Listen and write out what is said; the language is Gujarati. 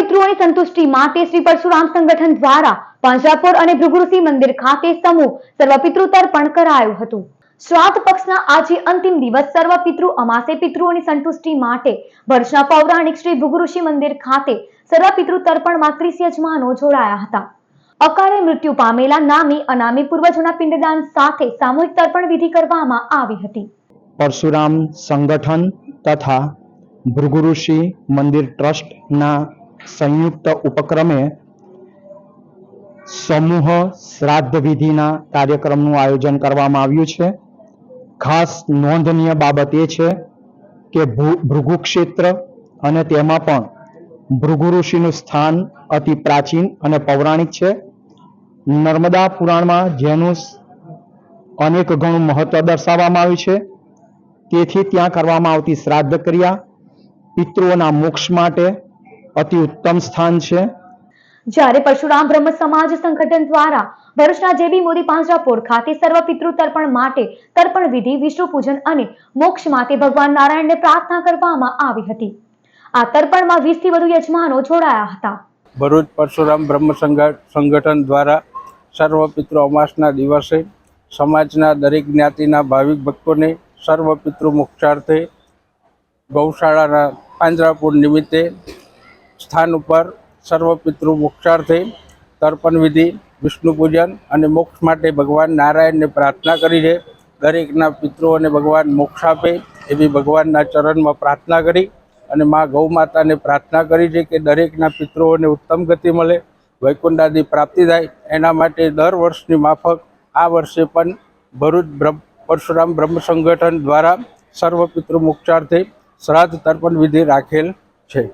પિતૃઓની સંતુષ્ટિ માટે શ્રી પરશુરામ સંગઠન દ્વારા પાંજરાપોળ અને ભૃગુઋષિ મંદિર ખાતે સમૂહ સર્વપિતૃ તર્પણ કરાયું હતું. શ્રાદ્ધ પક્ષના આજે અંતિમ દિવસ સર્વ પિતૃ અમાસે પિતૃઓની સંતુષ્ટિ માટે ભરૂચના પૌરાણિક શ્રી ભૃગુઋષિ મંદિર ખાતે સર્વ પિતૃ તર્પણમાં ત્રીસ યજમાનો જોડાયા હતા. અકાળે મૃત્યુ પામેલા નામી અનામી પૂર્વજોના પિંડદાન સાથે સામૂહિક તર્પણ વિધિ કરવામાં આવી હતી. પરશુરામ સંગઠન તથા ભૃગુઋષિ મંદિર ટ્રસ્ટના સંયુક્ત ઉપક્રમે સમૂહ શ્રાદ્ધ વિધિના કાર્યક્રમનું આયોજન કરવામાં આવ્યું છે. ખાસ નોંધનીય બાબત એ છે કે ભૃગુ ક્ષેત્ર અને તેમાં પણ ભૃગુ ઋષિનું સ્થાન અતિ પ્રાચીન અને પૌરાણિક છે. નર્મદા પુરાણમાં જેનું અનેક ગણું મહત્વ દર્શાવવામાં આવ્યું છે. તેથી ત્યાં કરવામાં આવતી શ્રાદ્ધ ક્રિયા પિતૃઓના મોક્ષ માટે અતિ ઉત્તમ સ્થાન છે. જ્યારે પરશુરામ બ્રહ્મ સમાજ સંગઠન દ્વારા ભરૂચના જેબી મોદી પાંજરાપોર ખાતે સર્વ પિતૃ તર્પણ માટે તર્પણ વિધિ વિષ્ણુ પૂજન અને મોક્ષ માટે ભગવાન નારાયણને પ્રાર્થના કરવામાં આવી હતી. આ તર્પણમાં વીસથી વધુ યજમાનો જોડાયા હતા. ભરૂચ પરશુરામ બ્રહ્મ સંગઠન દ્વારા સર્વ પિતૃ અમાસના દિવસે સમાજના દરેક જ્ઞાતિના ભાવિક ભક્તોને સર્વ પિતૃ મોક્ષાર્થે ગૌશાળાના પાંજરાપુર નિમિત્તે સ્થાન ઉપર સર્વ પિતૃ મોક્ષાર્થે તર્પણ વિધિ, વિષ્ણુ પૂજન અને મોક્ષ માટે ભગવાન નારાયણને પ્રાર્થના કરી છે. દરેકના પિતૃઓને ભગવાન મોક્ષ આપે એવી ભગવાનના ચરણમાં પ્રાર્થના કરી અને મા ગૌ માતાને પ્રાર્થના કરી છે કે દરેકના પિતૃઓને ઉત્તમ ગતિ મળે, વૈકુંઠાદી પ્રાપ્તિ થાય. એના માટે દર વર્ષની માફક આ વર્ષે પણ ભરૂચ પરશુરામ બ્રહ્મ સંગઠન દ્વારા સર્વ પિતૃ મોક્ષાર્થે શ્રાદ્ધ તર્પણ વિધિ રાખેલ છે.